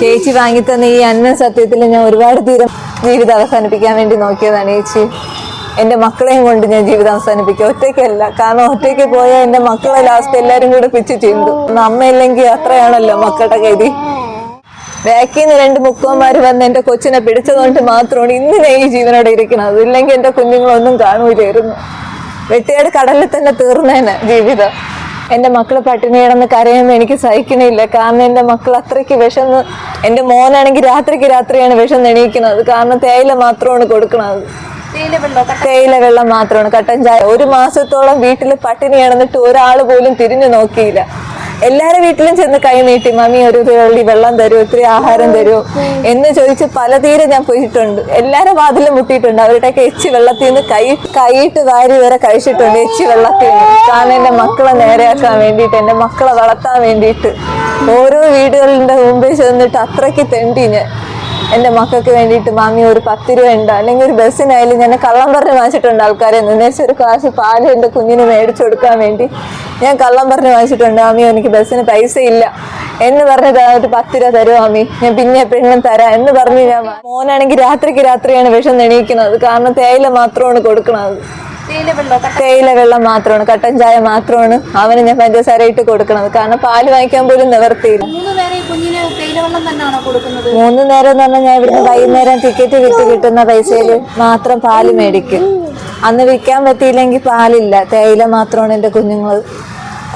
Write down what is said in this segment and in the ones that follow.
ചേച്ചി വാങ്ങിത്തന്ന ഈ അന്ന സത്യത്തിൽ ഞാൻ ഒരുപാട് തീരം ജീവിതം അവസാനിപ്പിക്കാൻ വേണ്ടി നോക്കിയതാണ് ചേച്ചി. എന്റെ മക്കളെയും കൊണ്ട് ഞാൻ ജീവിതം അവസാനിപ്പിക്കും. ഒറ്റയ്ക്കല്ല. കാരണം ഒറ്റയ്ക്ക് പോയാൽ എന്റെ മക്കളെ ലാസ്റ്റ് എല്ലാരും കൂടെ പിച്ച് ചെയ്തു അമ്മയില്ലെങ്കിൽ അത്രയാണല്ലോ മക്കളുടെ കരുതി ബാക്കിൽ നിന്ന് രണ്ട് മുക്കോന്മാര് വന്ന് എന്റെ കൊച്ചിനെ പിടിച്ചതുകൊണ്ട് മാത്രമാണ് ഇന്ന് ഞാൻ ഈ ജീവനോടെ ഇരിക്കുന്നത്. ഇല്ലെങ്കിൽ എന്റെ കുഞ്ഞുങ്ങളൊന്നും കാണൂലായിരുന്നു. വെട്ടിയാട് കടലിൽ തന്നെ തീർന്നേനെ ജീവിതം. എന്റെ മക്കൾ പട്ടിണി കിടന്ന് കരയുമ്പോൾ എനിക്ക് സഹിക്കണില്ല. കാരണം എന്റെ മക്കൾ അത്രയ്ക്ക് വിശന്ന് എന്റെ മോനാണെങ്കിൽ രാത്രിക്ക് രാത്രിയാണ് വിശന്ന് എണീക്കുന്നത്. കാരണം തേയില മാത്രമാണ് കൊടുക്കുന്നത്. തേയില വെള്ളം മാത്രമാണ്. കട്ടൻ ചായ. ഒരു മാസത്തോളം വീട്ടിൽ പട്ടിണി കിടന്നിട്ട് ഒരാൾ പോലും തിരിഞ്ഞു നോക്കിയില്ല. എല്ലാരും വീട്ടിലും ചെന്ന് കൈ നീട്ടി മമ്മി ഒരു തുള്ളി വെള്ളം തരൂ ഇത്തിരി ആഹാരം തരൂ എന്ന് ചോദിച്ച് പലതീരെ ഞാൻ പോയിട്ടുണ്ട്. എല്ലാരും വാതിലും മുട്ടിയിട്ടുണ്ട്. അവരുടെയൊക്കെ എച്ചി വെള്ളത്തിൽ നിന്ന് കൈ കൈയിട്ട് വാരി വരെ കഴിച്ചിട്ടുണ്ട് എച്ചി വെള്ളത്തിൽ കാരണം എന്റെ മക്കളെ നേരെയാക്കാൻ വേണ്ടിയിട്ട് എന്റെ മക്കളെ വളർത്താൻ വേണ്ടിയിട്ട് ഓരോ വീടുകളുടെ മുമ്പിൽ ചെന്നിട്ട് അത്രയ്ക്ക് തെണ്ടി ഞാൻ. എന്റെ മക്കൾക്ക് വേണ്ടിയിട്ട് മാമി ഒരു പത്ത് രൂപ ഉണ്ട്. അല്ലെങ്കിൽ ഒരു ബസ്സിനായാലും ഞാൻ കള്ളം പറഞ്ഞ് വാങ്ങിച്ചിട്ടുണ്ട് ആൾക്കാരെ നിന്നേച്ച് ഒരു ക്ലാസ് പാൽ എന്റെ കുഞ്ഞിന് മേടിച്ചു കൊടുക്കാൻ വേണ്ടി ഞാൻ കള്ളം പറഞ്ഞ് വാങ്ങിച്ചിട്ടുണ്ട്. മാമി എനിക്ക് ബസ്സിന് പൈസ ഇല്ല എന്ന് പറഞ്ഞ് ഒരു പത്ത് രൂപ തരുമോ മാമി? ഞാൻ പിന്നെ എപ്പോഴും തരാം എന്ന് പറഞ്ഞ് ഞാൻ മോനാണെങ്കിൽ രാത്രിക്ക് രാത്രിയാണ് വിഷം നെണീക്കുന്നത് കാരണം തേയില മാത്രമാണ് കൊടുക്കണത്. തേയില വെള്ളോ? മാത്രമാണ് കട്ടൻ ചായ മാത്രമാണ് അവന് ഞാൻ പഞ്ചസാര ഇട്ട് കൊടുക്കണത്. കാരണം പാൽ വാങ്ങിക്കാൻ പോലും നിവർത്തിയില്ല. മൂന്ന് നേരം എന്ന് പറഞ്ഞാൽ ഞാൻ ഇവിടുന്ന് വൈകുന്നേരം ടിക്കറ്റ് വിറ്റ് കിട്ടുന്ന പൈസയിൽ മാത്രം പാൽ മേടിക്കും. അന്ന് വിൽക്കാൻ പറ്റിയില്ലെങ്കിൽ പാലില്ല. തേയില മാത്രമാണ് എന്റെ കുഞ്ഞുങ്ങൾ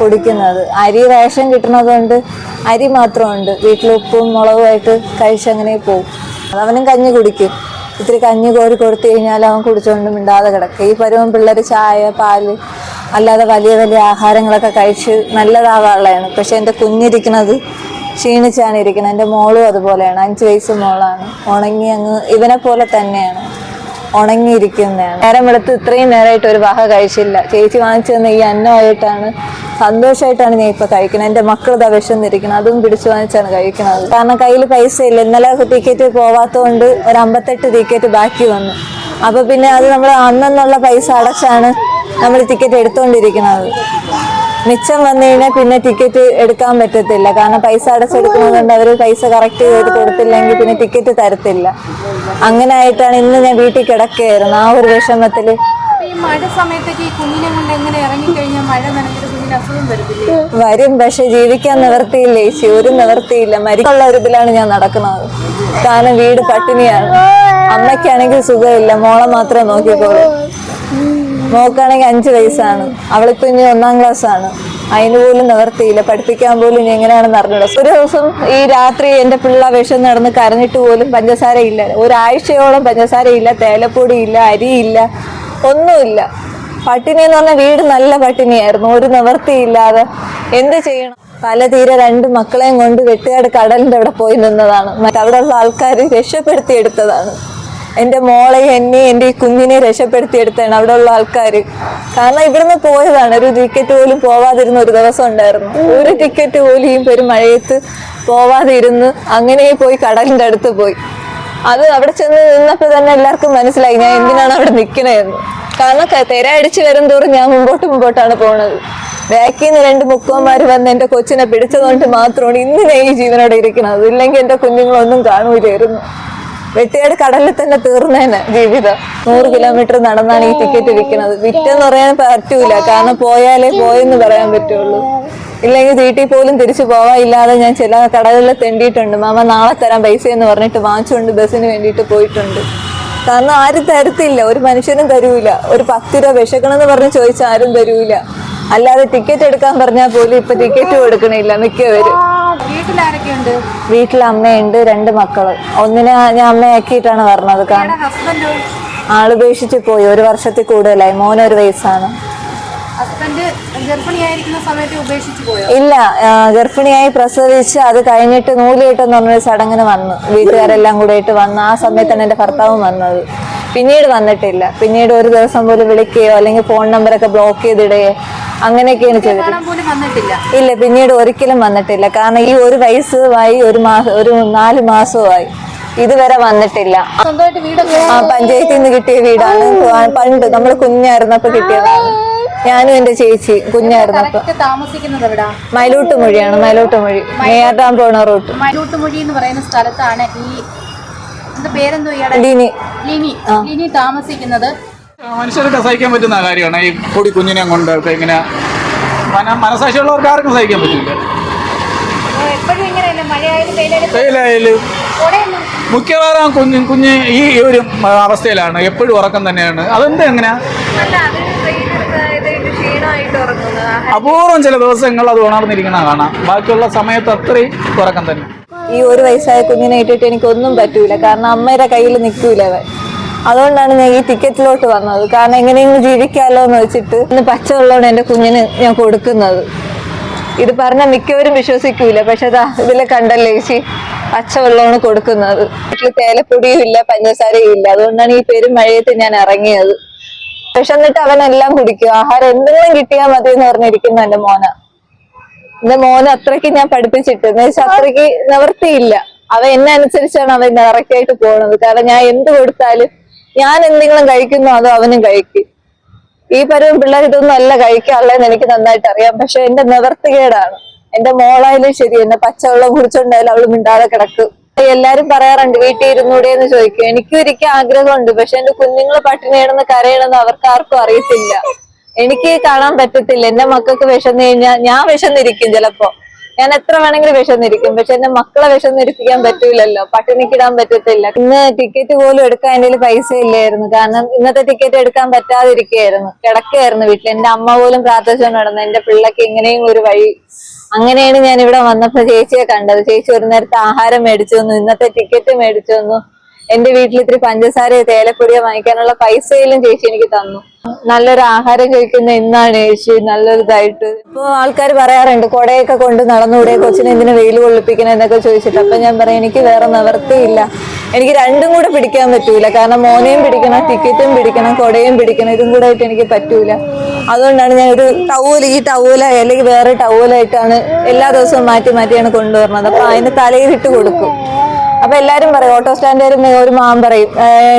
കുടിക്കുന്നത്. അരി റേഷൻ കിട്ടുന്നത് കൊണ്ട് അരി മാത്രമുണ്ട്. വീട്ടിൽ ഉപ്പും മുളകുമായിട്ട് കഴിച്ചങ്ങനെ പോകും. അവനും കഞ്ഞി കുടിക്കും. ഇത്തിരി കഞ്ഞി കോരി കൊടുത്തു കഴിഞ്ഞാൽ അവൻ കുടിച്ചുകൊണ്ട് മിണ്ടാതെ കിടക്കും. ഈ പരുവം പിള്ളേർ ചായ പാൽ അല്ലാതെ വലിയ വലിയ ആഹാരങ്ങളൊക്കെ കഴിച്ച് നല്ലതാവാനുള്ളതാണ് പക്ഷെ എന്റെ കുഞ്ഞിരിക്കുന്നത് ക്ഷീണിച്ചാണ് ഇരിക്കുന്നത്. എന്റെ മോളും അതുപോലെയാണ്. അഞ്ച് വയസ്സ് മോളാണ്. ഉണങ്ങി അങ്ങ് ഇവനെ പോലെ തന്നെയാണ്. ഉണങ്ങിയിരിക്കുന്നതാണ്. നേരം വെളുത്ത് ഇത്രയും നേരമായിട്ട് ഒരു വക കഴിച്ചില്ല. ചേച്ചി വാങ്ങിച്ചു തന്ന ഈ അന്നമായിട്ടാണ് സന്തോഷമായിട്ടാണ് ഞാൻ ഇപ്പൊ കഴിക്കുന്നത്. എന്റെ മക്കൾ ഇതാ വിശന്നിരിക്കുന്നത് അതും പിടിച്ചു വാങ്ങിച്ചാണ് കഴിക്കുന്നത്. കാരണം കയ്യിൽ പൈസ ഇല്ല. ഇന്നലെ ടിക്കറ്റ് പോവാത്തതുകൊണ്ട് ഒരു അമ്പത്തെട്ട് ടിക്കറ്റ് ബാക്കി വന്നു. അപ്പൊ പിന്നെ അത് നമ്മൾ അന്നെന്നുള്ള പൈസ അടച്ചാണ് നമ്മൾ ടിക്കറ്റ് എടുത്തുകൊണ്ടിരിക്കുന്നത് മിച്ചം വന്നു കഴിഞ്ഞാൽ പിന്നെ ടിക്കറ്റ് എടുക്കാൻ പറ്റത്തില്ല. കാരണം പൈസ അടച്ചെടുക്കുന്നതുകൊണ്ട് അവർ പൈസ കറക്റ്റ് ചെയ്ത് കൊടുത്തില്ലെങ്കിൽ പിന്നെ ടിക്കറ്റ് തരത്തില്ല. അങ്ങനെ ആയിട്ടാണ് ഇന്ന് ഞാൻ വീട്ടിൽ കിടക്കുകയായിരുന്നു. ആ ഒരു വിഷമത്തിൽ വരും പക്ഷെ ജീവിക്കാൻ നിവർത്തിയില്ല ചേച്ചി. ഒരു നിവർത്തിയില്ല. മരിക്കുള്ള ഒരു ഇതിലാണ് ഞാൻ നടക്കുന്നത്. കാരണം വീട് പട്ടിണിയാണ്. അമ്മയ്ക്കാണെങ്കിൽ സുഖമില്ല. മോളെ മാത്രമേ നോക്കിക്കോളൂ. മോക്കാണെങ്കിൽ അഞ്ച് വയസ്സാണ്. അവളിപ്പോ ഇനി ഒന്നാം ക്ലാസ് ആണ്. അതിന് പോലും നിവർത്തിയില്ല. പഠിപ്പിക്കാൻ പോലും ഇനി എങ്ങനെയാണെന്ന് അറിഞ്ഞൂടാ. ഒരു ദിവസം ഈ രാത്രി എന്റെ പിള്ള വിഷം നടന്ന് കരഞ്ഞിട്ട് പോലും പഞ്ചസാര ഇല്ല. ഒരാഴ്ചയോളം പഞ്ചസാര ഇല്ല. തേലപ്പൊടി ഇല്ല. അരിയില്ല ഒന്നുമില്ല. പട്ടിണി എന്ന് പറഞ്ഞാൽ വീട് നല്ല പട്ടിണിയായിരുന്നു. ഒരു നിവർത്തിയില്ലാതെ എന്ത് ചെയ്യണം? പല തീരെ രണ്ട് മക്കളെയും കൊണ്ട് വെട്ടുകാട് കടലിന്റെ അവിടെ പോയി നിന്നതാണ്. മറ്റവിടെയുള്ള ആൾക്കാർ രക്ഷപ്പെടുത്തി എടുത്തതാണ്. എന്റെ മോളെ എന്നെ എന്റെ ഈ കുഞ്ഞിനെ രക്ഷപ്പെടുത്തിയെടുത്താണ് അവിടെ ഉള്ള ആൾക്കാർ കാരണം ഇവിടുന്ന് പോയതാണ്. ഒരു ടിക്കറ്റ് പോലും പോവാതിരുന്ന ഒരു ദിവസം ഉണ്ടായിരുന്നു. ഒരു ടിക്കറ്റ് പോലും ഈ പെരുമഴയത്ത് പോവാതിരുന്ന് അങ്ങനെ പോയി കടലിന്റെ അടുത്ത് പോയി. അത് അവിടെ ചെന്ന് നിന്നപ്പോൾ തന്നെ എല്ലാവർക്കും മനസ്സിലായി ഞാൻ എന്തിനാണ് അവിടെ നിൽക്കണതെന്ന് കാരണം തിര അടിച്ച് വരും തോറും ഞാൻ മുമ്പോട്ട് മുമ്പോട്ടാണ് പോണത്. ബാക്കിൽ നിന്ന് രണ്ട് മുക്കോന്മാർ വന്ന് എന്റെ കൊച്ചിനെ പിടിച്ചതുകൊണ്ട് മാത്രമാണ് ഇന്നിനെ ഈ ജീവനോടെ ഇരിക്കുന്നത് ഇല്ലെങ്കിൽ എന്റെ കുഞ്ഞുങ്ങളൊന്നും കാണൂലായിരുന്നു. വെട്ടിയാട് കടലിൽ തന്നെ തീർന്നേനെ ജീവിതം. നൂറ് കിലോമീറ്റർ നടന്നാണ് ഈ ടിക്കറ്റ് വിൽക്കുന്നത് വിറ്റെന്ന് പറയാൻ പറ്റൂല. കാരണം പോയാലേ പോയെന്ന് പറയാൻ പറ്റുള്ളൂ. ഇല്ലെങ്കിൽ വീട്ടിൽ പോലും തിരിച്ചു പോവാനില്ലാതെ ഞാൻ ചില കടകളിൽ തെണ്ടിയിട്ടുണ്ട്. മാമ നാളെ തരാൻ പൈസ എന്ന് പറഞ്ഞിട്ട് വാങ്ങിച്ചുകൊണ്ട് ബസ്സിന് വേണ്ടിയിട്ട് പോയിട്ടുണ്ട്. കാരണം ആരും തരത്തില്ല. ഒരു മനുഷ്യനും തരൂല. ഒരു പത്ത് രൂപ വിശക്കണമെന്ന് പറഞ്ഞ് ചോദിച്ചാൽ ആരും തരൂല. അല്ലാതെ ടിക്കറ്റ് എടുക്കാൻ പറഞ്ഞാൽ പോലും ഇപ്പൊ ടിക്കറ്റ് കൊടുക്കണില്ല മിക്കവരും. വീട്ടിലാരൊക്കെയുണ്ട്? വീട്ടിൽ അമ്മയുണ്ട് രണ്ട് മക്കൾ. ഒന്നിനെ ഞാൻ അമ്മയാക്കിയിട്ടാണ് പറഞ്ഞത് കാരണം ഹസ്ബൻഡോ ആളുപേക്ഷിച്ച് പോയി. ഒരു വർഷത്തിൽ കൂടുതലായി. മോനൊരു വയസ്സാണ്. ഹസ്ബൻഡ് ഗർഭിണിയായിരിക്കുന്ന സമയത്ത് ഉപേക്ഷിച്ച് പോയോ? ഇല്ല. ആ, ഗർഭിണിയായി പ്രസവിച്ച് അത് കഴിഞ്ഞിട്ട് നൂൽ കെട്ടെന്ന് പറഞ്ഞൊരു ചടങ്ങിന് വന്നു. വീട്ടുകാരെല്ലാം കൂടെയിട്ട് വന്ന് ആ സമയത്താണ് എന്റെ ഭർത്താവും വന്നത്. പിന്നീട് വന്നിട്ടില്ല. പിന്നീട് ഒരു ദിവസം പോലും വിളിക്കുകയോ അല്ലെങ്കിൽ ഫോൺ നമ്പറൊക്കെ ബ്ലോക്ക് ചെയ്തിടുകയോ അങ്ങനെയൊക്കെയാണ് ചെയ്തത് ഇല്ല പിന്നീട് ഒരിക്കലും വന്നിട്ടില്ല. കാരണം ഈ ഒരു വയസ്സുമായി ഒരു മാസം ഒരു നാല് മാസവുമായി ഇതുവരെ വന്നിട്ടില്ല. ആ പഞ്ചായത്തിൽ നിന്ന് കിട്ടിയ വീടാണ്. പണ്ട് നമ്മൾ കുഞ്ഞായിരുന്നപ്പോ കിട്ടിയതാണ്. ഞാനും എന്റെ ചേച്ചി കുഞ്ഞായിരുന്നു അപ്പൊ കറക്റ്റ് താമസിക്കുന്നത് എവിടാ? മയിലോട്ട് മൊഴിയാണ് മൈലോട്ട് മൊഴി. നെയ്യാറ്റാൻ പോണ റൂട്ട്. മൊഴി എന്ന് പറയുന്ന സ്ഥലത്താണ് ഈ പേരെന്തോ ലിനി. ലിനി. ലിനി താമസിക്കുന്നത്. മനുഷ്യർക്ക് സഹിക്കാൻ പറ്റുന്ന കാര്യമാണ്. ഈ പൊടി കുഞ്ഞിനെ കൊണ്ട് ഇങ്ങനെ മന മനസാക്ഷിയുള്ളവർക്ക് ആർക്കും സഹിക്കാൻ പറ്റില്ല. കുടയൊന്നും മിക്കവാറും കുഞ്ഞ് കുഞ്ഞ് ഈ ഒരു അവസ്ഥയിലാണ്. എപ്പോഴും ഉറക്കം തന്നെയാണ്. അതെന്താ എങ്ങനെയാ അപൂർവം ചില ദിവസങ്ങൾ അത് ഉണർന്നിരിക്കുന്ന കാണാം. ബാക്കിയുള്ള സമയത്ത് അത്രയും ഉറക്കം തന്നെ. ഈ ഒരു വയസ്സായ കുഞ്ഞിനെ ഇട്ടിട്ട് എനിക്കൊന്നും പറ്റൂല. കാരണം അമ്മയുടെ കയ്യിൽ നിൽക്കൂല അവൻ. അതുകൊണ്ടാണ് ഞാൻ ഈ ടിക്കറ്റിലോട്ട് വന്നത്. കാരണം എങ്ങനെയെങ്കിലും ജീവിക്കാമല്ലോ എന്ന് വെച്ചിട്ട് ഇന്ന് പച്ചവെള്ളമാണ് എന്റെ കുഞ്ഞിന് ഞാൻ കൊടുക്കുന്നത്. ഇത് പറഞ്ഞ മിക്കവരും വിശ്വസിക്കൂല. പക്ഷെ അതാ ഇതിലെ കണ്ടല്ലേ ചേച്ചി? പച്ചവെള്ളമാണ് കൊടുക്കുന്നത്. വീട്ടിൽ തേലപ്പൊടിയും ഇല്ല പഞ്ചസാരയും ഇല്ല. അതുകൊണ്ടാണ് ഈ പെരുമഴയത്ത് ഞാൻ ഇറങ്ങിയത്. കഴിന്നിട്ട് അവൻ എല്ലാം കുടിക്കും. ആഹാരം എന്തെങ്കിലും കിട്ടിയാൽ മതി എന്ന് പറഞ്ഞിരിക്കുന്നു എന്റെ മോന. എന്റെ മോനെ അത്രയ്ക്ക് ഞാൻ പഠിപ്പിച്ചിട്ട് എന്ന് വെച്ചാൽ അത്രയ്ക്ക് നിവർത്തിയില്ല അവ എന്നെ അനുസരിച്ചാണ് അവൻ ഡയറക്റ്റ് ആയിട്ട് കാരണം ഞാൻ എന്ത് കൊടുത്താലും ഞാൻ എന്തെങ്കിലും കഴിക്കുന്നു അതോ അവനും കഴിക്കും. ഈ പരവും പിള്ളേർ ഇതൊന്നും അല്ല കഴിക്കാനുള്ളതെന്ന് എനിക്ക് നന്നായിട്ട് അറിയാം. പക്ഷെ എന്റെ നിവർത്തികേടാണ്. എന്റെ മോളായാലും ശരി എന്നെ പച്ചവെള്ളം കുടിച്ചോണ്ടായാലും അവൾ മിണ്ടാതെ കിടക്കും. എല്ലാരും പറയാറുണ്ട് വീട്ടിൽ ഇരുന്നൂടെ എന്ന് ചോദിക്കും. എനിക്കും ഇരിക്കാൻ ആഗ്രഹമുണ്ട്. പക്ഷെ എന്റെ കുഞ്ഞുങ്ങൾ പട്ടിണി കിടന്ന് കരയണമെന്ന് അവർക്ക് ആർക്കും അറിയത്തില്ല. എനിക്ക് കാണാൻ പറ്റത്തില്ല. എന്റെ മക്കൾക്ക് വിശന്നു കഴിഞ്ഞാൽ ഞാൻ വിശന്നിരിക്കും ചിലപ്പോ. ഞാൻ എത്ര വേണമെങ്കിലും വിശന്നിരിക്കും. പക്ഷെ എന്റെ മക്കളെ വിശന്നിരിപ്പിക്കാൻ പറ്റൂലല്ലോ. പട്ടിണിക്കിടാൻ പറ്റത്തില്ല. ഇന്ന് ടിക്കറ്റ് പോലും എടുക്കാൻ എന്റെ പൈസ ഇല്ലായിരുന്നു. കാരണം ഇന്നത്തെ ടിക്കറ്റ് എടുക്കാൻ പറ്റാതിരിക്കുകയായിരുന്നു. കിടക്കുകയായിരുന്നു വീട്ടിൽ. എന്റെ അമ്മ പോലും പ്രാർത്ഥിച്ചുകൊണ്ട് നടന്നു. എന്റെ പിള്ളക്ക് എങ്ങനെയും ഒരു വഴി. അങ്ങനെയാണ് ഞാൻ ഇവിടെ വന്നപ്പോ ചേച്ചിയെ കണ്ടത്. ചേച്ചി ഒരു നേരത്തെ ആഹാരം മേടിച്ചു തന്നു. ഇന്നത്തെ ടിക്കറ്റ് മേടിച്ചു തന്നു. എന്റെ വീട്ടിൽ ഇത്തിരി പഞ്ചസാരയോ തേലപ്പൊടിയോ വാങ്ങിക്കാനുള്ള പൈസയിലും ചേച്ചി എനിക്ക് തന്നു. നല്ലൊരു ആഹാരം കഴിക്കുന്ന ഇന്നാണ് ചേച്ചി നല്ലൊരു ഇതായിട്ട് ഇപ്പൊ ആൾക്കാർ പറയാറുണ്ട് കൊടയൊക്കെ കൊണ്ട് നടന്നുകൂടെ കൊച്ചിനെ എന്തിനു വെയിൽ കൊള്ളിപ്പിക്കണം എന്നൊക്കെ ചോദിച്ചിട്ട്. അപ്പൊ ഞാൻ പറയാം എനിക്ക് വേറെ നിവർത്തിയില്ല എനിക്ക് രണ്ടും കൂടെ പിടിക്കാൻ പറ്റൂല. കാരണം മോനെയും പിടിക്കണം ടിക്കറ്റും പിടിക്കണം കൊടയും പിടിക്കണം ഇതും കൂടെ ആയിട്ട് എനിക്ക് പറ്റൂല. അതുകൊണ്ടാണ് ഞാൻ ഒരു ടവൽ ഈ ടവല അല്ലെങ്കിൽ വേറെ ടവലായിട്ടാണ് എല്ലാ ദിവസവും മാറ്റി മാറ്റിയാണ് കൊണ്ടുവരുന്നത്. അപ്പൊ അതിന് തലയിലിട്ട് കൊടുക്കും. അപ്പൊ എല്ലാരും പറയും ഓട്ടോ സ്റ്റാൻഡുകാരും ഒരു മാം പറയും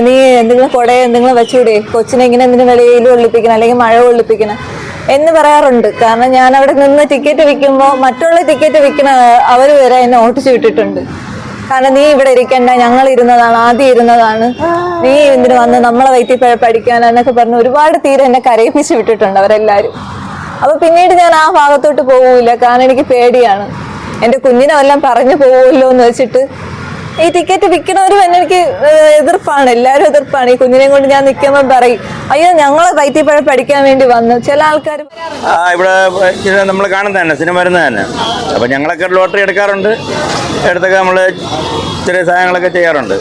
നീ എന്തെങ്കിലും കൊടയെ എന്തെങ്കിലും വെച്ചുകൂടെ കൊച്ചിനെ ഇങ്ങനെ എന്തിനും വെളിയിൽ ഒളിപ്പിക്കണം അല്ലെങ്കിൽ മഴ ഒളിപ്പിക്കണം? എന്ന് പറയാറുണ്ട്. കാരണം ഞാൻ അവിടെ നിന്ന് ടിക്കറ്റ് വിൽക്കുമ്പോൾ മറ്റുള്ള ടിക്കറ്റ് വിൽക്കുന്ന അവർ വരെ എന്നെ ഓട്ടിച്ചു വിട്ടിട്ടുണ്ട്. കാരണം നീ ഇവിടെ ഇരിക്കണ്ട ഞങ്ങൾ ഇരുന്നതാണ് ആദ്യം ഇരുന്നതാണ്. നീ എന്തിനു വന്ന് നമ്മളെ വൈദ്യ പഠിക്കാൻ എന്നൊക്കെ പറഞ്ഞ് ഒരുപാട് തീരെ എന്നെ കരയിപ്പിച്ച് വിട്ടിട്ടുണ്ട് അവരെല്ലാവരും അപ്പൊ പിന്നീട് ഞാൻ ആ ഭാഗത്തോട്ട് പോകൂല. കാരണം എനിക്ക് പേടിയാണ്. എന്റെ കുഞ്ഞിനെ വല്ലതും പറഞ്ഞു പോകുമല്ലോ എന്ന് വെച്ചിട്ട് ഈ ടിക്കറ്റ് വിൽക്കണവരും എന്നെ എനിക്ക് എതിർപ്പാണ് എല്ലാവരും എതിർപ്പാണ്. ഈ കുഞ്ഞിനെ കൊണ്ട് ഞാൻ നിൽക്കുമ്പോൾ പറയും അയ്യോ ഞങ്ങളെ വൈദ്യപ്പഴ പഠിക്കാൻ വേണ്ടി വന്നു. ചില ആൾക്കാർ ഇവിടെ നമ്മൾ കാണുന്ന തന്നെ സിനിമ വരുന്ന തന്നെ അപ്പം ഞങ്ങളൊക്കെ ലോട്ടറി എടുക്കാറുണ്ട്. എടുത്തൊക്കെ നമ്മൾ ചെറിയ സഹായങ്ങളൊക്കെ ചെയ്യാറുണ്ട്.